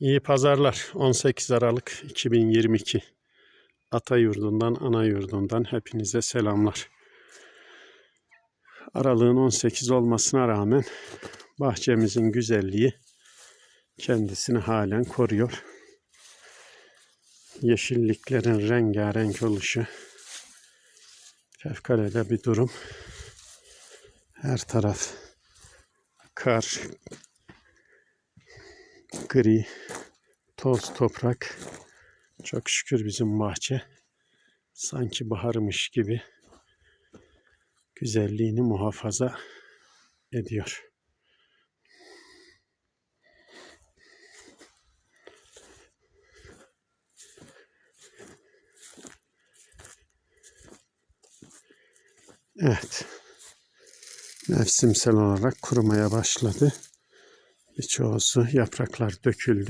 İyi pazarlar. 18 Aralık 2022. Ata yurdundan, ana yurdundan hepinize selamlar. Aralığın 18 olmasına rağmen bahçemizin güzelliği kendisini halen koruyor. Yeşilliklerin rengarenk oluşu fevkalade bir durum. Her taraf kar, gri, toz toprak. Çok şükür bizim bahçe sanki baharmış gibi güzelliğini muhafaza ediyor. Evet. Mevsimsel olarak kurumaya başladı. Birçoğusu yapraklar döküldü.